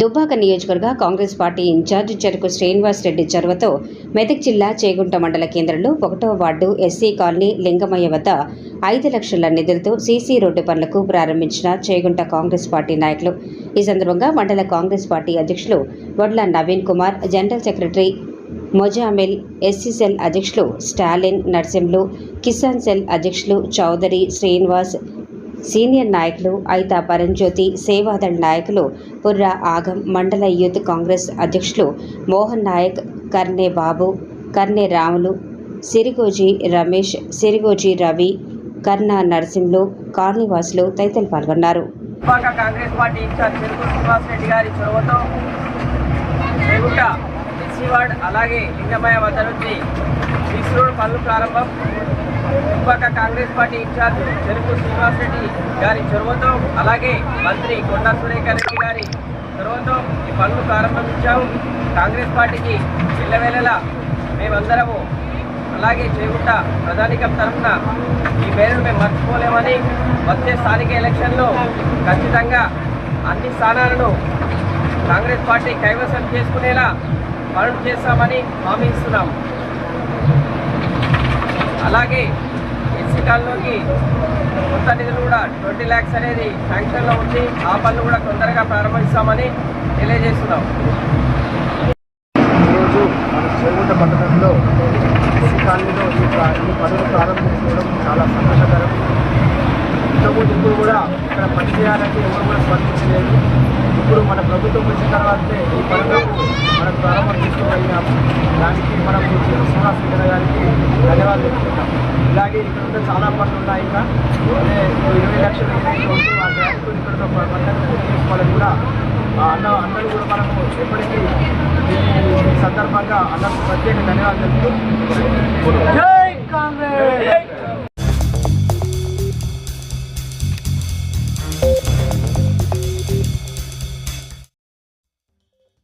దుబ్బాక నియోజకవర్గ Congress party incharge చెరుకు శ్రీనివాస్ రెడ్డి చొరవతో మెదక్ జిల్లా చేగుంట మండల కేంద్రంలో ఒకటో వార్డు ఎస్సీ కాలనీ లింగమయ్య వద్ద ఐదు లక్షల నిధులతో సీసీ రోడ్డు పనులకు ప్రారంభించిన చేగుంట కాంగ్రెస్ పార్టీ నాయకులు. ఈ సందర్భంగా మండల కాంగ్రెస్ పార్టీ అధ్యక్షులు Vadla Naveen Kumar general secretary Mozammil SC cell అధ్యక్షులు స్టాలిన్ నర్సింహులు కిసాన్ సెల్ అధ్యక్షులు చౌదరి శ్రీనివాస్ సీనియర్ నాయకులు ఐతా పరంజ్యోతి సేవాదళ్ నాయకులు పుర్రా ఆగం మండల యూత్ కాంగ్రెస్ అధ్యక్షులు మోహన్ నాయక్ కర్నే బాబు కర్నే రాములు సిరిగోజీ రమేష్ సిరిగోజీ రవి కర్ణ నరసింహులు కాలనీవాసులు తదితరులు పాల్గొన్నారు. కాంగ్రెస్ పార్టీ ఇన్ఛార్జ్ శ్రీనివాస్ రెడ్డి గారి చొరవతో అలాగే లింగమయ్య వద్ద నుంచి రోడ్ పనులు ప్రారంభం. ఇంకొక కాంగ్రెస్ పార్టీ ఇన్ఛార్జ్ చెరుకు శ్రీనివాస్ రెడ్డి గారి చొరవతో అలాగే మంత్రి కొండా సురేఖర్ రెడ్డి గారి చొరవతో ఈ పనులు ప్రారంభించాము. కాంగ్రెస్ పార్టీకి ఎల్లవేళలా మేమందరము అలాగే చేగుంట ప్రధానికం తరఫున ఈ పేరును మేము మర్చిపోలేమని వచ్చే స్థానిక ఎలక్షన్లో ఖచ్చితంగా అన్ని స్థానాలను కాంగ్రెస్ పార్టీ కైవసం చేసుకునేలా పనులు చేస్తామని హామీ ఇస్తున్నాము. అలాగే ఎస్సీ కాలనీకి కొత్త నిధులు కూడా ట్వంటీ ల్యాక్స్ అనేది శాంక్షన్లో ఉంది. ఆ పనులు కూడా తొందరగా ప్రారంభిస్తామని తెలియజేస్తున్నాం. ఈరోజు మన చేగుంట పట్టణంలో ఎస్సీ కాలనీలో ఈ పనులు ప్రారంభించుకోవడం చాలా సంతోషకరం. ఇంతకుముందు ఇప్పుడు కూడా ఇక్కడ పనిచేయాలంటే ఎవరు కూడా స్పందించలేదు. ఇప్పుడు మన ప్రభుత్వం వచ్చిన తర్వాతే ఈ పనులకు మనం ప్రారంభం చేసుకోగలిగినాము దానికి మనం శ్రీనివాస్ గారికి ధన్యవాదాలు. చెప్తున్నాం ఇలాగే ఇక్కడ ఉంటే చాలా పనులు ఉన్నాయి ఇంకా. ఇరవై లక్షలు ఇక్కడ తీసుకోవాలని కూడా అన్న అన్నలు కూడా మనము ఎప్పటికీ ఈ సందర్భంగా అన్నకు ప్రత్యేక ధన్యవాదాలు చెప్తూ